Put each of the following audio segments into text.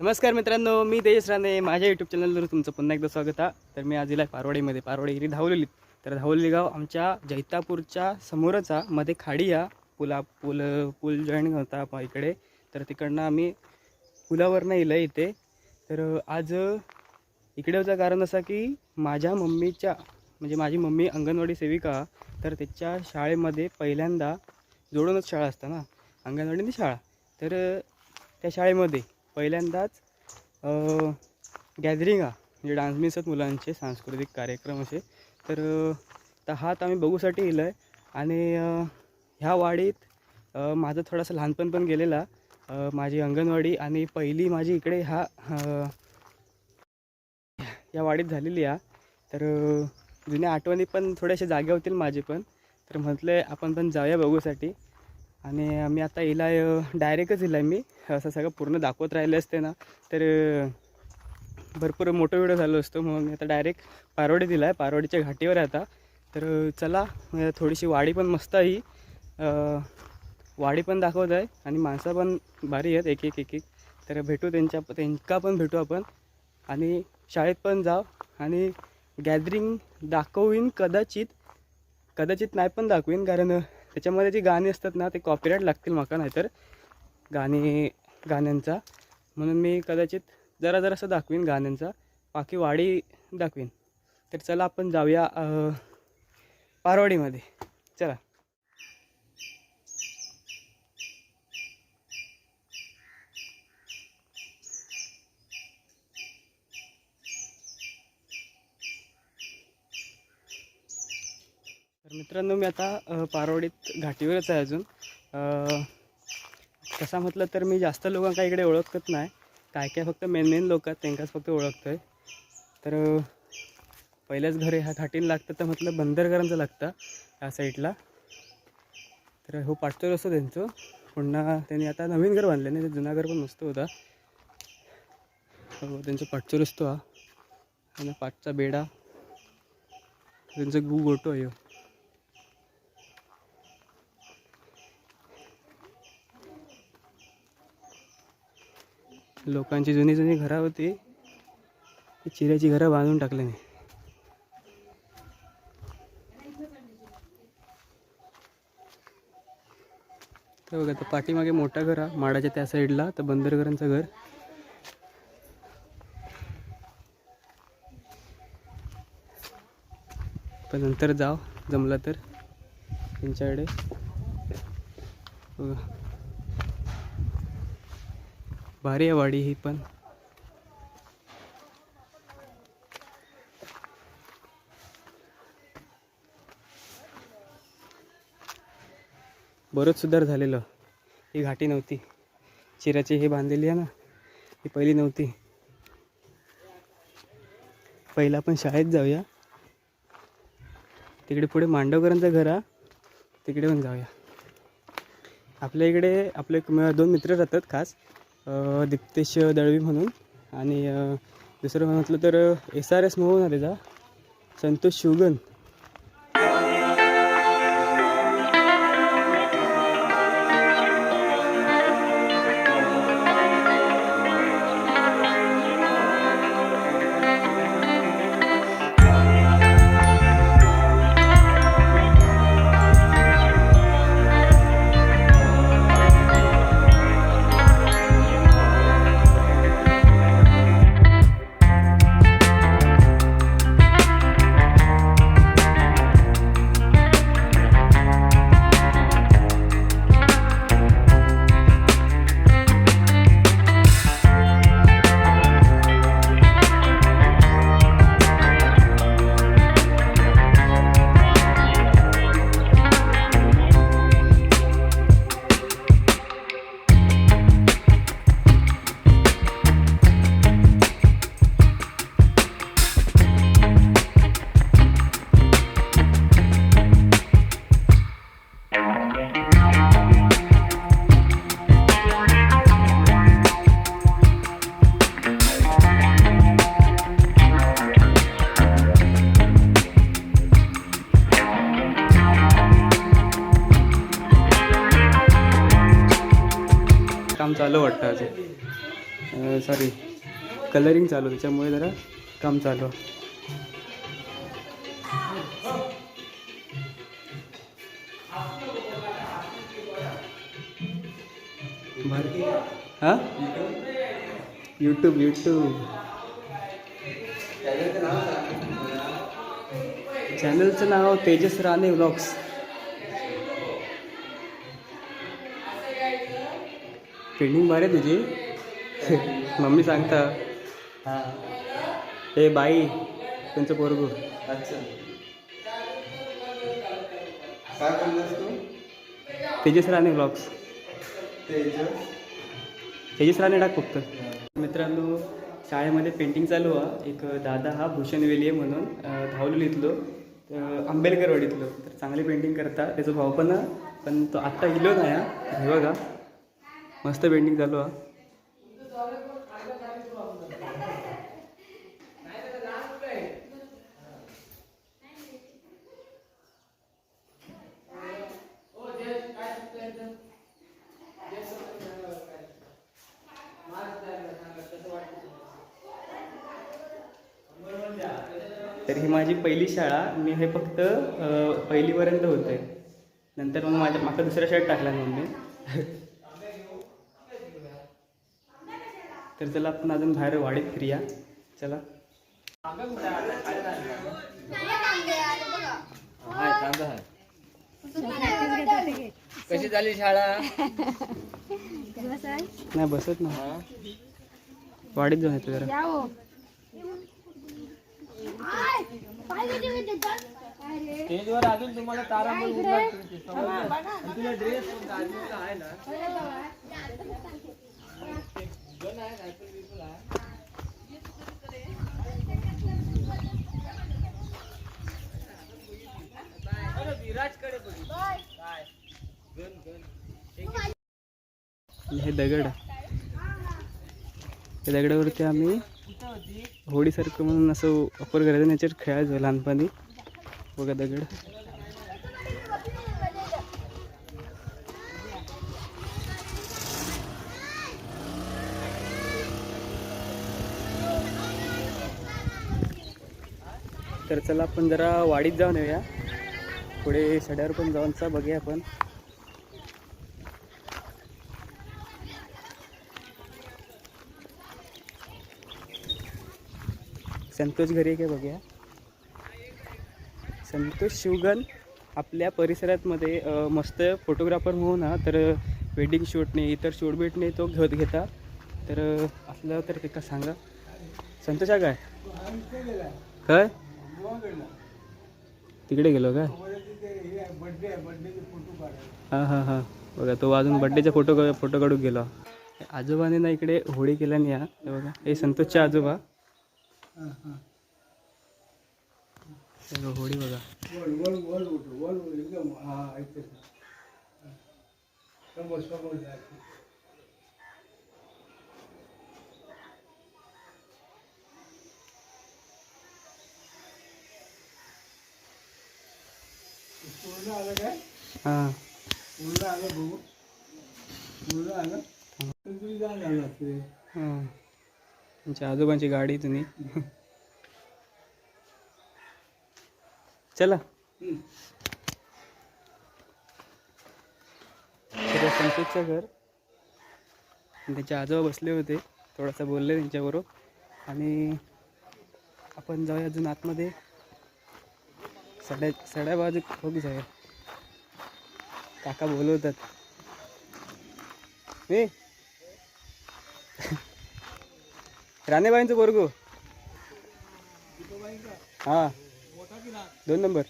नमस्कार मित्रांनो मी तेजस राणे माझ्या यूट्यूब चॅनलवर तुमचं पुन्हा एकदा स्वागत आहे. तर मी आज इलाय पारवाडीमध्ये. पारवाडी हिरी धावलेली तर धावलेली गाव आमच्या जैतापूरच्या समोरचा मध्ये खाडी या पुला पूल पूल जॉईन होता आपण इकडे. तर तिकडनं आम्ही पुलावरनं इलं इथे. तर आज इकडे होतं कारण असं की माझ्या मम्मीच्या म्हणजे माझी मम्मी अंगणवाडी सेविका तर त्याच्या शाळेमध्ये पहिल्यांदा जोडूनच शाळा असतं ना अंगणवाडी शाळा. तर त्या शाळेमध्ये पहिल्यांदाच गॅदरिंग हा. म्हणजे डान्स मिसत मुलांचे सांस्कृतिक कार्यक्रम असे. तर हात आम्ही बघूसाठी येलो आहे आणि ह्या वाडीत माझं थोडासा लहानपण पण गेलेला. माझी अंगणवाडी आणि पहिली माझी इकडे हा या वाडीत झालेली आहे तर जुन्या आठवणी पण थोड्याशा जाग्या होतील माझे पण. तर म्हटलं आपण पण जाऊया बघूसाठी. आणि मी आता इला डायरेक्टच इला मी असं सगळं पूर्ण दाखवत राहिले असते ना तर भरपूर मोठं व्हिडिओ झालो असतो मग मी आता डायरेक्ट पारवडी दिला आहे पारवडीच्या घाटीवर आहे आता. तर चला थोडीशी वाडी पण मस्त आहे ही. वाडी पण दाखवत आहे आणि माणसं पण भारी आहेत एक एक एक एक. तर भेटू त्यांच्या त्यांका पण भेटू आपण. आणि शाळेत पण जाव आणि गॅदरिंग दाखवीन कदाचित कदाचित नाही पण दाखवीन कारण त्याच्यामध्ये जी गाणी असतात ना ते कॉपीराईट लागतील माका नाहीतर गाणी गाण्यांचा. म्हणून मी कदाचित जरा जरासं दाखवीन गाण्यांचा. बाकी वाडी दाखवीन. तर चला आपण जाऊया पारवाडीमध्ये. चला. मित्रांनो मी आता पारवडीत घाटीवरच आहे अजून. कसा तसा म्हटलं तर मी जास्त लोकांका इकडे ओळखत नाही. काय काय फक्त मेन मेन लोक आहेत त्यांकाच फक्त ओळखतो आहे तर अ, पहिल्याच घरी ह्या घाटीला लागतं तर म्हटलं बंदरकरांचं लागतं या साईडला. तर हो पाठतोय असतो त्यांचं. पुन्हा त्यांनी आता नवीन घर बांधलं नाही ते जुना घर पण मस्त होता. हो त्यांचं पाठचोर असतो हा. आणि पाठचा बेडा. त्यांचं गु गोटो आहे. लोकांची जुनी जुनी घरं होती. ती चिऱ्याची घरं बांधून टाकले नाही तर बघा तर पाठीमागे मोठा घर माडाच्या त्या साईडला तर बंदरकरांचं घर. पण नंतर जाव जमलं तर. त्यांच्याकडे. बघा. भारी आहे वाडी ही पण. बरंच सुधार झालेलं. ही घाटी नव्हती. चिराची हे बांधलेली आहे ना ही पहिली नव्हती. पहिला आपण शाळेत जाऊया. तिकडे पुढे मांडवकरांचं घर आहे. तिकडे पण जाऊया. आपल्या इकडे आपले एक दोन मित्र राहतात खास. दिप्तेश दळवी म्हणून. आणि दुसरं म्हटलं तर एस आर एस मोहन आहे त्याचा संतोष शिवगन काम चालू वाटतं अजून सॉरी कलरिंग चालू त्याच्यामुळे जरा काम चालू हां? यूट्यूब यूट्यूब चॅनलचं नाव तेजस राणे व्लॉग्स भारी आहे तुझी. मम्मी सांगता. हां. हे बाई त्यांचं पोरगू. अच्छा. काय बोललास तू? तेजस राणे व्लॉग्स तेजस? तेजस राणे टाक फक्त. मित्रांनो शाळेमध्ये पेंटिंग चालू आहे. एक दादा हा भूषण वेलिये म्हणून अं, धावलेलो इथलो. आंबेडकरवाडीतलो. तर चांगली पेंटिंग करता. त्याचा भाव पण पण तो आत्ता इलो नाही हा. हे बघा. मस्त पेंटिंग चालू हा. तर ही माझी पहिली शाळा. मी हे फक्त पहिलीपर्यंत होतं आहे नंतर मग माझ्या माका दुसऱ्या शाळेत टाकला मम्मी. तर चला आपण अजून बाहेर वाडीत फिरूया. चला. हाय कशी झाली शाळा? नाही बसत ना वाडीत जाऊन येतो जरा. स्टेजवर अजून तुम्हाला तारा तुला ड्रेस आहे ना? हे दगड. त्या दगडावरती आम्ही होडीसारखं म्हणून असं वापर करायचं. आणि याच्यावर खेळायचो लहानपणी. बघा दगड. तर चला आपण जरा वाडीत जाऊन येऊया. पुढे सड्यावर पण जाऊनचा बघूया आपण. संतोष घरी आहे काय बघूया? संतोष शिवगन आपल्या परिसरातमध्ये मस्त फोटोग्राफर म्हणून हा तर वेडिंग शूटने इतर शूट बीटने तो घेत घेता. तर असलं तर ते का सांगा? संतोष हा काय? काय? तिकडे गेलो काय हां हां हां. बघा तो अजून बड्डेचा फोटो फोटो काढून गेलो. आजोबाने ना इकडे होळी केल्याने या. हे बघा हे संतोषचे आजोबा. होळी बघा. हे. बघा, हां हां. तुमच्या आजोबांची गाडी तुम्ही. चला. संतोषचं घर. त्याचे आजोबा बसले होते. थोडासा बोलले त्यांच्याबरोबर. आणि आपण जाऊया अजून आतमध्ये. सड्या सड्या बाजू बघू जाऊया काका बोलवतात. मी राणेबाईंचं बोरगो हां. दोन नंबर.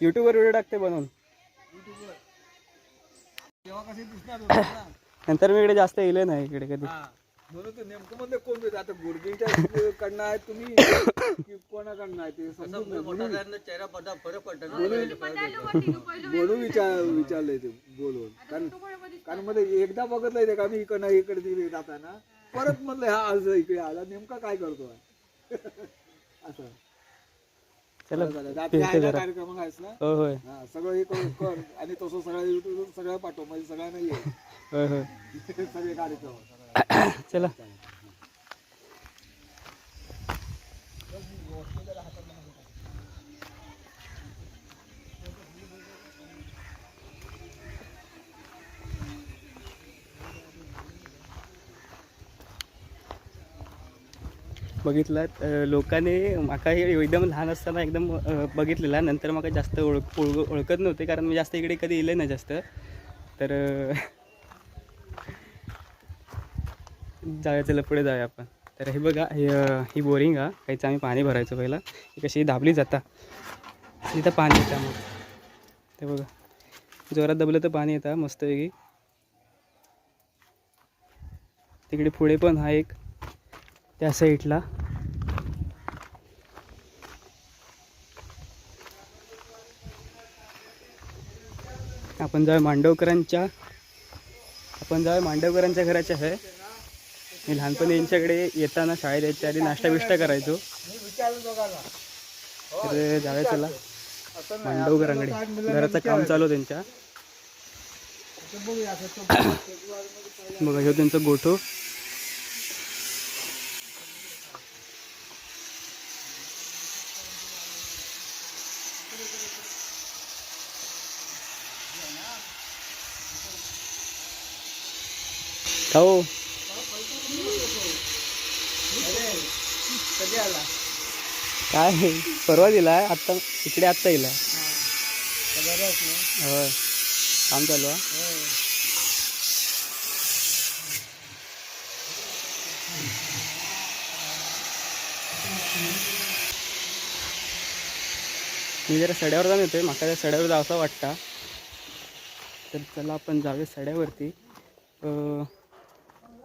यूट्यूबवर व्हिडिओ टाकते बनवून. नंतर मी इकडे जास्त येले नाही इकडे कधी. म्हणून ते नेमकं मध्ये कोण देत? आता गुडगीच्या कडनं आहे तुम्ही की कोणाकडनं आहे ते समजून. म्हणून. चेहरा फरक पडतो म्हणून विचार विचारलंय ते बोलवून कारण कारण मध्ये एकदा बघितलंय ते का मी इकडनं इकडे तिकडे जाताना परत म्हणलं हा आज इकडे आला. नेमका काय करतोय असं. चला झालं. रात्री आहे ना कार्यक्रम आहेस ना? हो होय. हा सगळं हे करून कर. आणि तसं सगळं युट्यूब सगळं पाठव. म्हणजे सगळ्यांना ये होय होय. सगळे कार्यक्रम. चला. बघितलं लोकांनी माका हे एकदम लहान असताना एकदम बघितलेला. नंतर माका जास्त ओळख ओळख ओळखत नव्हते कारण मी जास्त इकडे कधी येले नाही जास्त. तर जाऊया चला पुढे जाऊया आपण. तर हे बघा हे ही बोरिंग हा काहीचं आम्ही पाणी भरायचो पहिला. ही कशी दाबली जाता. तिथं पाणी येतं मग ते बघा. जोरात दबलं तर पाणी येतं मस्तपैकी. तिकडे पुढे पण हा एक त्या साईडला. आपण जाऊया मांडवकरांच्या आपण जाऊया मांडवकरांच्या घराच्या आहे मी लहानपणी यांच्याकडे येताना शाळेत यायच्या आधी नाश्ता बिष्टा करायचो. तर जाऊया चला. मांडवकरांकडे घराचं काम चालू त्यांच्या. बघा ह्यो त्यांचं गोठो. खाऊ काय परवा दिलाय आत्ता इकडे आत्ता येईल होय. काम चालू आहे? मी जरा सड्यावर जाऊन येतोय. माका त्या सड्यावर जावं वाटता. तर चला आपण जाऊया सड्यावरती. अं,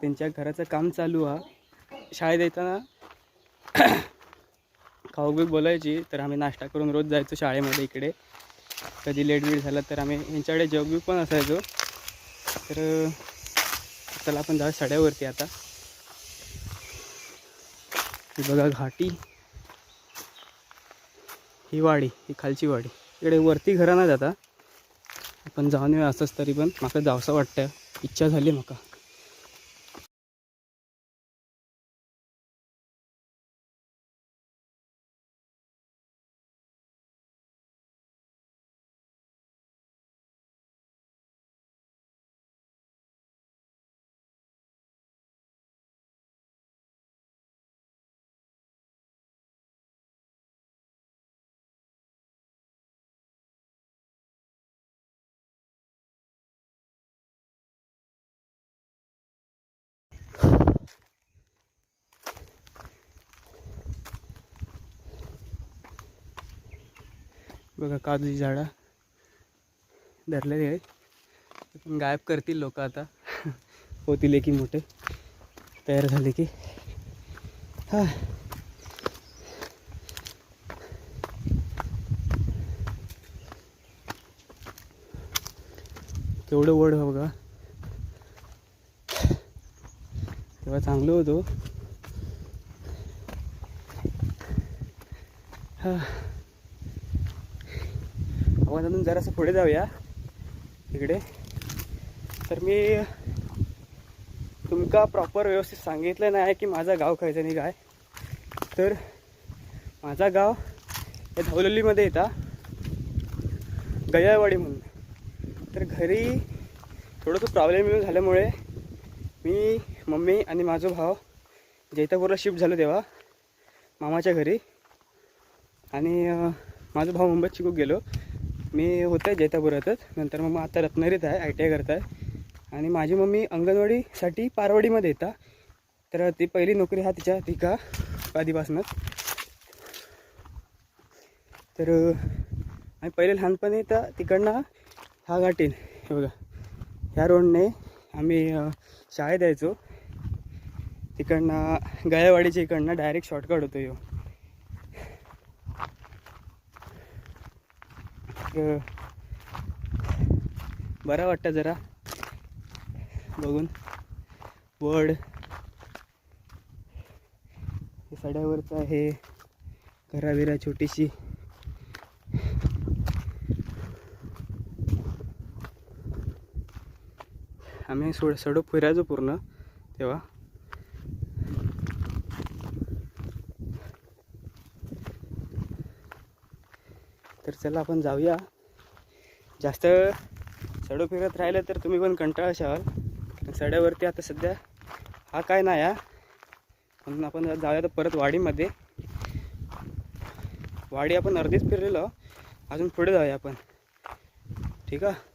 त्यांच्या घराचं काम चालू आहे. शाळेत येताना खाऊक बीक बोलायची तर आम्ही नाश्ता करून रोज जायचो शाळेमध्ये इकडे. कधी लेट बीट झाला तर आम्ही यांच्याकडे जेवबी पण असायचो. तर चला आपण जाऊ सड्यावरती आता. ही बघा घाटी. ही वाडी ही खालची वाडी. इकडे वरती घरा जाता. आपण जाऊन येऊया असंच तरी पण. म्हाका जावंसं वाटतं इच्छा झाली म्हाका बघा काजूची झाडं धरलेली आहेत. पण गायब करतील लोक आता. होतील की मोठे. तयार झाले की. हा. केवढं वड हो बघा. तेव्हा चांगलं होतो. हा. आपण अजून जरासं पुढे जाऊया. इकडे. तर मी तुमका प्रॉपर व्यवस्थित सांगितलं नाही की माझं गाव खायचं नाही काय. तर माझा गाव या धवललीमध्ये येता. गयावाडी म्हणून. तर घरी थोडंसं प्रॉब्लेम येऊन झाल्यामुळे मी मम्मी आणि माझा भाव जैतापूरला शिफ्ट झालो तेव्हा. मामाच्या घरी. आणि माझा भाऊ मुंबईत शिकू गेलो. मी होतं जैतापुरातच. नंतर मग आता रत्नागिरीत आहे आय टी आय करत आहे. आणि माझी मम्मी अंगणवाडीसाठी पारवाडीमध्ये येतात तर ती पहिली नोकरी हा तिच्या ती का आधीपासूनच. तर आणि आम्ही पहिले लहानपणी तर तिकडनं हा गाठीन. हे बघा ह्या रोडने आम्ही शाळेत यायचो. तिकडनं गयावाडीच्या इकडनं डायरेक्ट शॉर्टकट होतो येऊ बरं वाटतं जरा बघून. वड. हे सड्यावरचं आहे. घराविरा छोटीशी. आम्ही सोड सडो फिरायचो पूर्ण तेव्हा. चला आपण जाऊया. जास्त सडो फिरत राहिलं तर तुम्ही पण कंटाळशाल कारण सड्यावरती आता सध्या हा काय नाही या म्हणून आपण जाऊया तर परत वाडीमध्ये. वाडी आपण अर्धीच फिरलेलो. अजून पुढे जाऊया आपण. ठीक आहे?